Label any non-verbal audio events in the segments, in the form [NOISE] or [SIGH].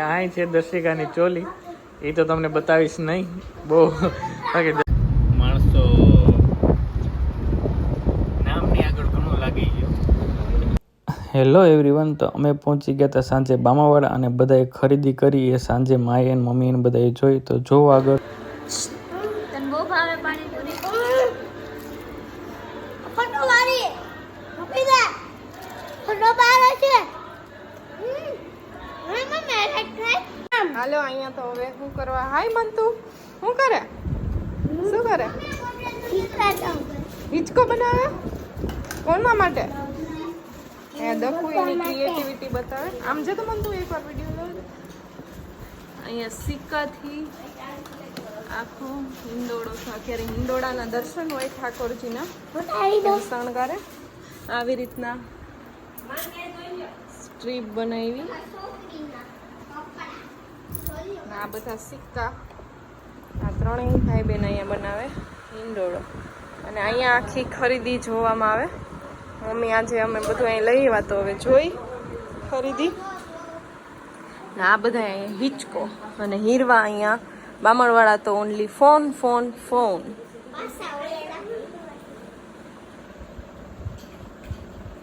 અહીં છે દર્શિકાની ચોલી. એ તો તમને બતાવીશ નહીં. બહુ બાકી માણસો નામની આગળ ઘણું લાગી ગયું. હેલો એવરીવન તો અમે પહોંચી ગયા હતા સાંજે બામાવાડા અને બધાએ ખરીદી કરી એ સાંજે માએ અને મમ્મી ને બધાએ જોઈ. તો જો આગળ. તને બહુ ભાવે પાણીપુરી ફટો વાળી આપી દે ફટો બારે છે હમ હવે મમ્મી એક ખાય હાલો, અહીંયા તો હવે શું કરવા? હાય, મંતુ. શું કરે? શું કરે? હિચકો બનાવે? કોના માટે? એ દખુ એની ક્રિએટિવિટી બતાવે. આમ જે તો મંતુ એકવાર વીડિયો અહીંયા સિક્કાથી આખો હિંડોળો છે. અત્યારે હિંડોળાના દર્શન હોય ઠાકોરજીના. શણગારે. આવી રીતના સ્ટ્રીપ બનાવી. આ બધા સિક્કા. આ ત્રણેય ભાઈ બહેન અહીંયા બનાવે, હિંડોળો. અને અહીંયા આખી ખરીદી જોવામાં આવે. મમ્મી આજે અમે બધું અહીં લઈ આવ્યા તો હવે જોઈ, ખરીદી. ને આ બધા અહીંયા હિચકો અને હીરવા અહીંયા. બામણવાળા તો ઓનલી ફોન ફોન ફોન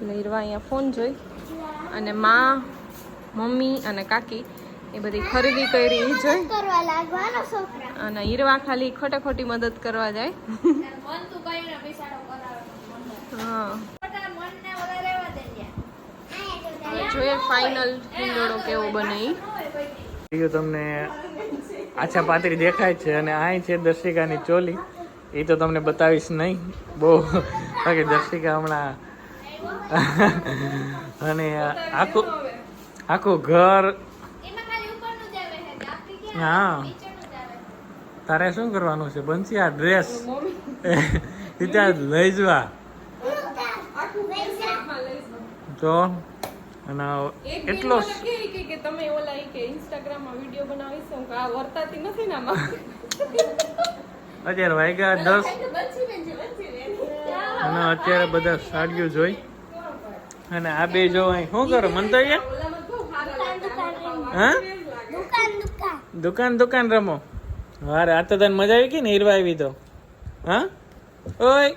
હીરવા અહીંયા ફોન જોઈ. અને મા, મમ્મી અને કાકી એ બધી ખરીદી કરી એ જોઈ. કરવા લાગવાનો છોકરા. અને હીરવા ખાલી ખોટે ખોટી મદદ કરવા જાય. મન તું કઈને બિસાડો કરાવે હા. મનને ઓલા રહેવા દે ત્યાં હવે જોઈએ ફાઇનલ હિંડોળો કેવો બને તમને આછા પાતરી દેખાય છે અને અહીં છે દર્શિકાની ચોલી. એ તો તમને બતાવીશ નહીં. બહુ. બાકી દર્શિકા હમણાં [LAUGHS] અને આખું આખું ઘર એમાં ખાલી ઉપરનું જ આવે છે આપણી ક્યાં હા. તારે શું કરવાનું છે? બનશી આ ડ્રેસ એ ત્યાં લઈ જવા. તો અને એટલો કે તમે ઓલા કે ઇન્સ્ટાગ્રામમાં વિડિયો બનાવી છો આ વર્તાતી નથી ને આમાં. અત્યારે વાગ્યા દસ. અને અત્યારે બધા સાડીઓ જોઈ. અને આ બે જો અહીં શું કરો? મન તો અહીંયા હા? દુકાન દુકાન રમો. વારે આ તો તને મજા આવી ગઈ ને હીરવા આવી તો. હા? ઓય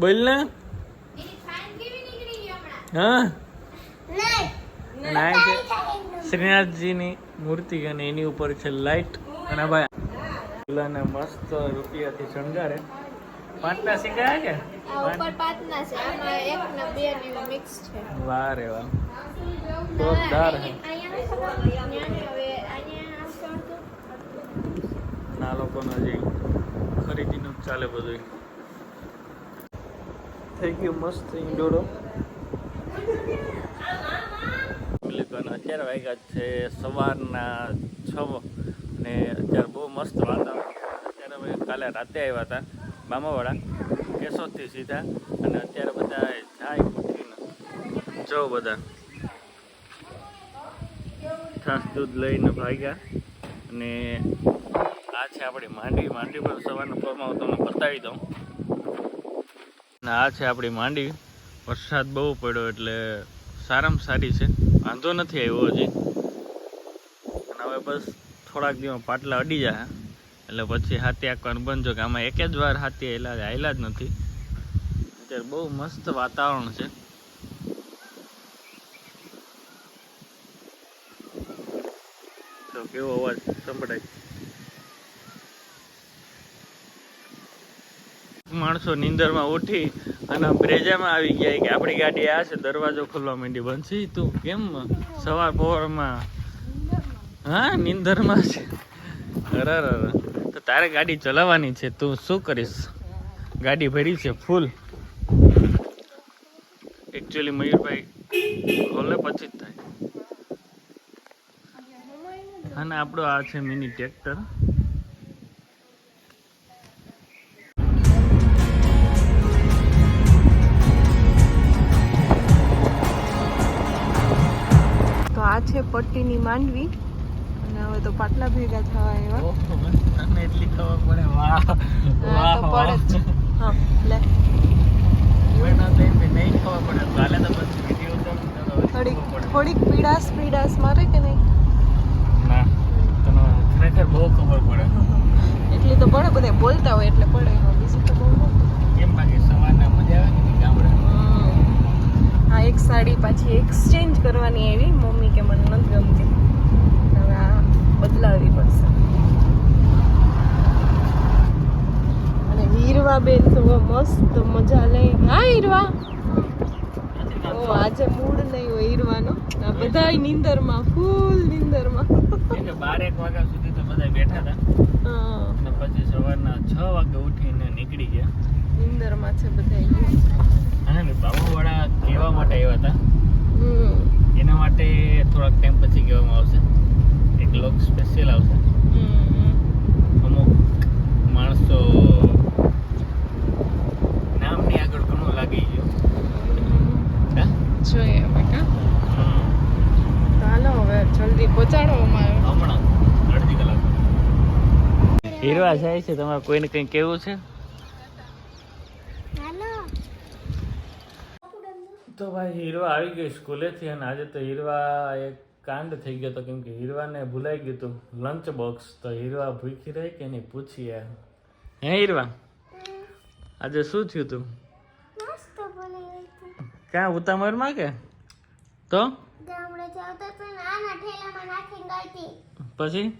બોલ ને. હા? શ્રીનાથજીની મૂર્તિ અને એની ઉપર છે લાઈટ અને ભાઈ પેલાને મસ્ત રૂપિયાથી શણગારે. પાંચના સિક્કા કે? ઉપર પાંચના છે. આમાં એક ને બે ને મિક્સ છે. વાહ રે વાહ. જોરદાર હે અહીંયા હવે અહીંયા આવશે ના લોકોનો જે ખરીદીનું ચાલે બધું થઈ ગયું મસ્ત ઇન્ડોરો અત્યારે વાગ્યા છે સવારના છ ને અત્યારે બહુ મસ્ત વાતાવરણ અત્યારે અમે કાલે રાતે આવ્યા હતા મામાવાળા કેશોદથી સીધા અને અત્યારે બધા જાય ઉઠીને. જો બધા. છાસ દૂધ લઈને ભાગ્યા અને આ છે આપણી માંડવી. માંડવી પર સવારના પોરમાં હું તમને બતાવી દઉં. અને આ છે આપણી માંડવી. વરસાદ બહુ પડ્યો એટલે સારામાં સારી છે. વાંધો નથી આવ્યો હજી. અને હવે બસ થોડાક દિવસ પાટલા અડી જાય. એટલે પછી હાથી આંકવાનું બંધ. જો કે આમાં એક જ વાર હાથી આવેલા આયલા જ નથી. અત્યારે બહુ મસ્ત વાતાવરણ છે. તો કેવો અવાજ સંભળાય? માણસો નીંદરમાં ઉઠી અને બ્રેજામાં આવી ગયા કે આપણી ગાડી આ છે, દરવાજો ખોલવા માંડી. બનશી તું કેમ સવાર પવારમાં હા, નીંદરમાં છે. તો તારે ગાડી ચલાવવાની છે, તું શું કરીશ? ગાડી ભરી છે, ફૂલ. એકચ્યુઅલી મયુરભાઈ ખોલે પછી જ થાય. અને આપણો આ છે મિની ટ્રેક્ટર. છે પટ્ટીની માંડવી. અને હવે તો પાટલા ભેગા થવા એવા તને એટલી ખબર પડે. વાહ વાહ તો પડે હા લે. થોડીક થોડીક પીડાસ પીડાસ મારે કે નહીં? ના ખબર પડે. એટલી તો પડે બધા બોલતા હોય એટલે પડે. બીજું તો બહુ ન પડે. કેમ બાકી સવારના મજા આવે ને ગામડે હમ. આ એક સાડી પાછી એક્સચેન્જ કરવાની આવી. મમ્મી કે મને નથી ગમતી. હવે આ બદલાવવી પડશે. અને હીરવા બેન તો મસ્ત મજા લે. હા હીરવા ઓ આજે મૂડ નહીં હોય હીરવાનો આ બધા નિંદરમાં ફૂલ નિંદરમાં. એટલે બારેક વાગ્યા સુધી તો બધા બેઠા હતા. અને પછી સવારના છ વાગે ઉઠીને નીકળી ગયા. નીંદરમાં છે બધા અને બાબુવાળા કહેવા માટે આવ્યા હતા. એના માટે થોડાક ટાઈમ પછી કહેવામાં આવશે. એક લોક સ્પેશિયલ આવશે. અમુક માણસો નામની આગળ ઘણું લાગી ગયું. હા? જોઈએ હવે કા? ચાલો હવે જલ્દી પહોંચાડો અમારે. હમણાં અડધી કલાક. હીરવા જાય છે તમારે કોઈને કંઈ કેવું છે હાલો તો ભાઈ હીરવા આવી ગઈ સ્કૂલેથી અને આજે તો હીરવા એક કાંડ થઈ ગયો તો કેમ કે હીરવાને ભૂલાઈ ગયું હતું લંચ બોક્સ તો હીરવા ભૂખી રહી કે નહીં પૂછીએ. હે હીરવા? આજે શું થયું તું? ક્યાં? ઉતામરમાં કે? તો? પછી?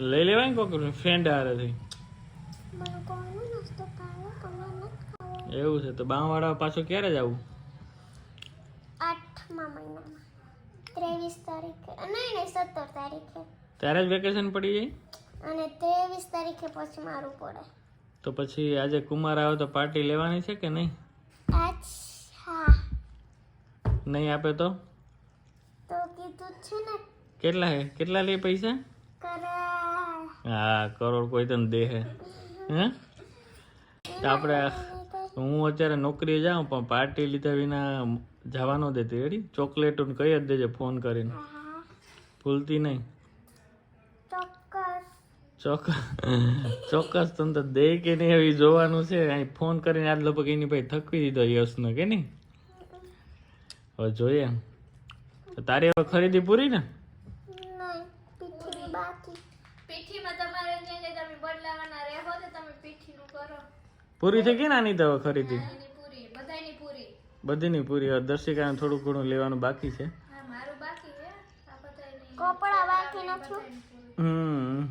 લઈ લેવાય કોક ફ્રેન્ડ હારેથી. મને એવું છે તો બાંવાળા પાછું ક્યારે જવું? આઠમા મહિનામાં. ત્રેવીસ તારીખે નહીં નહીં સત્તર તારીખે. ત્યારે જ વેકેશન પડી જાય? અને ત્રેવીસ તારીખે પછી મારું પડે. તો પછી આજે કુમાર આવે તો પાર્ટી લેવાની છે કે નહીં? અચ્છા નહીં આપે તો? તો કીધું છે ને. કેટલા હે? કેટલા લે પૈસા? કરોડ હા કરોડ કોઈ તને દે હે. હે? તો હું અત્યારે નોકરીએ જાઉં પણ પાર્ટી લીધા વિના જવાનો દેતી. રેડી ચોકલેટ કહી જ દેજે ફોન કરીને. ભૂલતી નહીં. ચોક્કસ. ચોક્કસ. તમને તો દે કે નહીં એવી જોવાનું છે. અહીં ફોન કરીને આજ લગભગ એની ભાઈ થકવી દીધો યશનો કે નહીં? હવે જોઈએ. તારી હવે ખરીદી પૂરી ને? પીઠીમાં તમારે તમે બદલાવાના રહેવો તો તમે પીઠીનું કરો. પૂરી થઈ ગઈ ને આની તો ખરીદી? એની પૂરી પૂરી. બધીની પૂરી. હવે દર્શિકાને થોડું ઘણું લેવાનું બાકી છે. હા મારું બાકી છે. આ બધાયની કપડા બાકી નથી. હમ.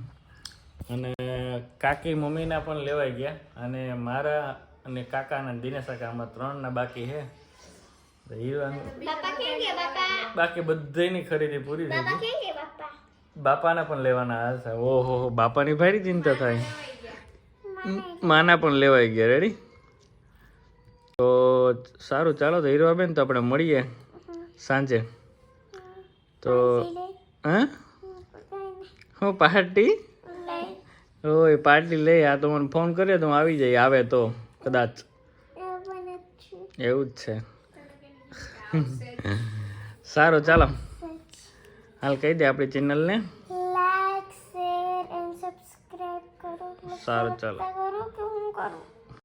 અને કાકી મમ્મીના પણ લેવાઈ ગયા. અને મારા અને કાકાના દિનેશ કાકામાં ત્રણના બાકી છે. બાકી બધાની ખરીદી પૂરી થઈ ગઈ. બાપા? બાપાના પણ લેવાના હાલ થાય ઓહો હો બાપાની ભારી ચિંતા થાય. માના પણ લેવાઈ ગયા રેડી તો સારું ચાલો તો હીરવાબેન તો આપણે મળીએ સાંજે. તો હા? હું પાર્ટી? ઓય પાર્ટી લઈ આ તો મને ફોન કર્યો તો હું આવી જઈ આવે તો કદાચ. એવું જ છે. સારું ચાલો. હાલ કહી દે આપણી ચેનલને સારું ચાલો. કરું